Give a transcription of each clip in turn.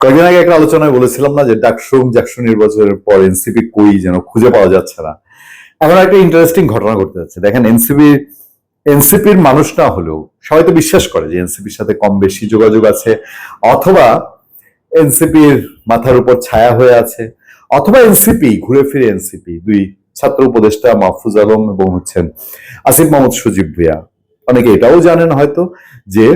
কয়েকদিন আগে একটা আলোচনায় বলেছিলাম না যে ডাকসুম জাকসু নির্বাচনের পর এনসিপি কই যেন খুঁজে পাওয়া যাচ্ছে না। এখন একটা ইন্টারেস্টিং ঘটনা ঘটতে যাচ্ছে। দেখেন, এনসিপি, এনসিপির মানুষ না হলেও, সবাই তো বিশ্বাস করে যে এনসিপির সাথে কম বেশি যোগাযোগ আছে, অথবা এনসিপির মাথার উপর ছায়া হয়ে আছে, অথবা এনসিপি, ঘুরে ফিরে এনসিপি, দুই ছাত্র উপদেষ্টা মাহফুজ আলম এবং হচ্ছেন আসিফ মোহাম্মদ সজীব ভুয়া অনেকে এটাও জানেন হয়তো যে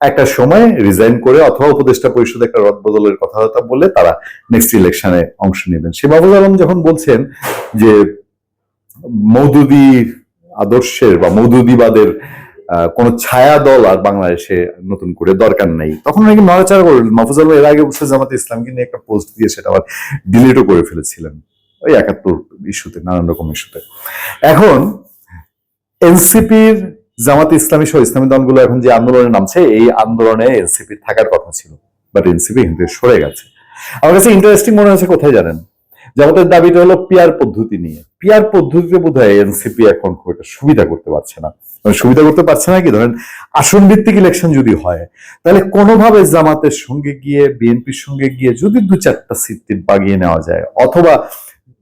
একটা সময় রিজাইন করে অথবা উপদেষ্টা পরিষদে একটা রদ বদলের কথাবার্তা বলে তারা নেক্সট ইলেকশনে অংশ নেবেন। সে মাহফুজ আলম যখন বলছেন যে মৌদুদি আদর্শের বা মৌদুদিবাদের কোন ছায়া দল আর বাংলাদেশে নতুন করে দরকার নেই, তখন নাকি নড়াচড়া করলেন মাহফুজ আলম এর আগে বসে জামাতে ইসলামকে নিয়ে একটা পোস্ট দিয়ে সেটা আবার ডিলিটও করে ফেলেছিলেন। ওই একাত্তর ইস্যুতে নানান রকম ইস্যুতে এখন এনসিপির জামাত ইসলামী সহ ইসলামী দলগুলো এখন যে আন্দোলনে নামছে, এই আন্দোলনে এনসিপি থাকার কথা ছিল বাট এনসিপি কিন্তু সরে গেছে। আমার কাছে ইন্টারেস্টিং মনে হচ্ছে কোথায় জানেন? জামাতের দাবিটা হলো পিয়ার পদ্ধতি নিয়ে। পিয়ার পদ্ধতিতে বোধ হয় এনসিপি এখন খুব একটা সুবিধা করতে পারছে না। মানে সুবিধা করতে পারছে না কি? ধরেন আসন ভিত্তিক ইলেকশন যদি হয়, তাহলে কোনোভাবে জামাতের সঙ্গে গিয়ে বিএনপির সঙ্গে গিয়ে যদি দু চারটা সিট বাগিয়ে নেওয়া যায়, অথবা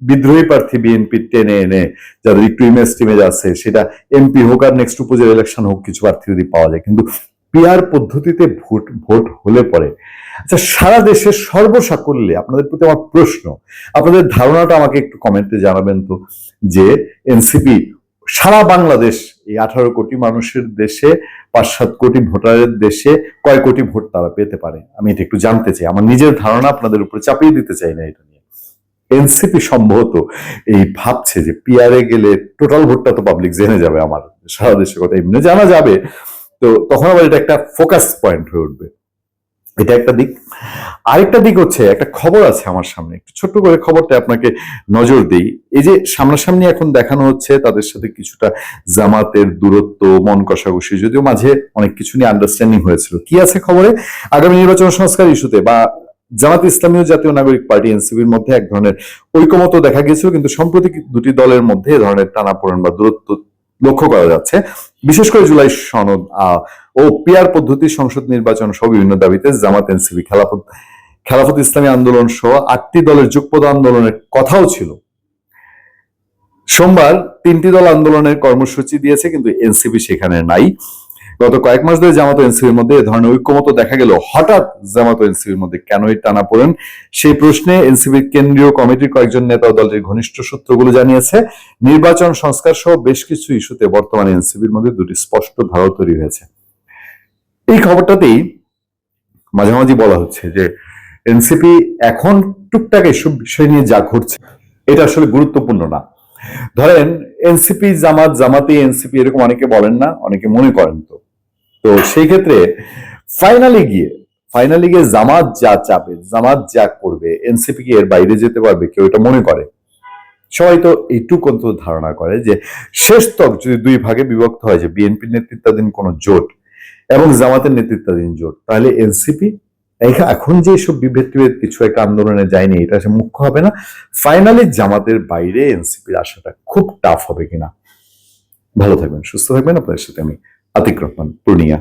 বিদ্রোহী প্রার্থী বিএনপি টেনে এনে যাদের একটু ইমেজ টিমেজ আছে, সেটা এমপি হোক আর নেক্সট উপজেলা ইলেকশন হোক, কিছু প্রার্থী যদি পাওয়া যায়। কিন্তু পিয়ার পদ্ধতিতে ভোট ভোট হলে পরে আচ্ছা সারা দেশের সর্বসাকল্যে আপনাদের প্রতি আমার প্রশ্ন, আপনাদের ধারণাটা আমাকে একটু কমেন্টে জানাবেন তো, যে এনসিপি সারা বাংলাদেশ, এই আঠারো কোটি মানুষের দেশে, পাঁচ সাত কোটি ভোটারের দেশে কয় কোটি ভোট তারা পেতে পারে? আমি এটা একটু জানতে চাই। আমার নিজের ধারণা আপনাদের উপরে চাপিয়ে দিতে চাই না এটা এনসিপি সম্ভবত এই ভাবছে যে পিয়ারে গেলে টোটাল ভোটটা তো পাবলিক জেনে যাবে আমার, সারা দেশের কথা। এমনি জানা যাবে। তো তখন আবার এটা একটা ফোকাস পয়েন্ট হয়ে উঠবে। এটা একটা দিক। আরেকটা দিক হচ্ছে, একটা খবর আছে আমার সামনে। একটু ছোট্ট করে খবরটা আপনাকে নজর দিই। এই যে সামনাসামনি এখন দেখানো হচ্ছে, তাদের সাথে কিছুটা জামাতের দূরত্ব, মন কষাকষি, যদিও মাঝে অনেক কিছু নিয়ে আন্ডারস্ট্যান্ডিং হয়েছিল। কি আছে খবরে? আগামী নির্বাচন সংস্কার ইস্যুতে বা জামাত ইসলামী ও জাতীয় নাগরিক পার্টি এনসিপির মধ্যে এক ধরনের ঐকমত্য দেখা গিয়েছিল, কিন্তু সম্প্রতি দুটি দলের মধ্যে এ ধরনের টানাপোড়েন বা দূরত্ব লক্ষ্য করা যাচ্ছে। বিশেষ করে জুলাই সনদ ও পিয়ার পদ্ধতি সংসদ নির্বাচন সহ বিভিন্ন দাবিতে জামাত এনসিপি খেলাফত খেলাফত ইসলামী আন্দোলন সহ আটটি দলের যুগপদ আন্দোলনের কথাও ছিল। সোমবার তিনটি দল আন্দোলনের কর্মসূচি দিয়েছে, কিন্তু এনসিপি সেখানে নাই। গত কয়েক মাস ধরে জামাত এনসিপির মধ্যে এ ধরনের ঐক্যমত দেখা গেল হঠাৎ জামাত এনসিপির মধ্যে কেনই টানা পড়েন? সেই প্রশ্নে এনসিপির কেন্দ্রীয় কমিটির কয়েকজন নেতা ও দলটির ঘনিষ্ঠ সূত্রগুলো জানিয়েছে, নির্বাচন সংস্কার সহ বেশ কিছু ইস্যুতে বর্তমানে এনসিপির মধ্যে দুটি স্পষ্ট ধারা তৈরি হয়েছে। এই খবরটাতেই মাঝামাঝি বলা হচ্ছে যে এনসিপি এখন টুকটাক এসব বিষয় নিয়ে যা ঘটছে এটা আসলে গুরুত্বপূর্ণ না। ধরেন, এনসিপি জামাত জামাতি এনসিপি এরকম অনেকে বলেন না, অনেকে মনে করেন তো। তো সেই ক্ষেত্রে ফাইনালি গিয়ে ফাইনালি গিয়ে জামাত যা চাপে জামাত যা করবে এনসিপি কি এর বাইরে যেতে পারবে, কেউ এটা মনে করে। সবাই তো এইটুকু অন্তত ধারণা করে যে শেষ তক যদি দুই ভাগে বিভক্ত হয়, যে বিএনপির নেতৃত্বাধীন কোন জোট এবং জামাতের নেতৃত্বাধীন জোট, তাহলে এনসিপি এখন যে সব বিভেদ কিছু একটা আন্দোলনে যায়নি, এটা সে মুখ্য হবে না। ফাইনালি জামাতের বাইরে এনসিপির আসাটা খুব টাফ হবে কিনা। ভালো থাকবেন, সুস্থ থাকবেন। আপনাদের সাথে আমি আতিক রহমান পূর্ণিয়া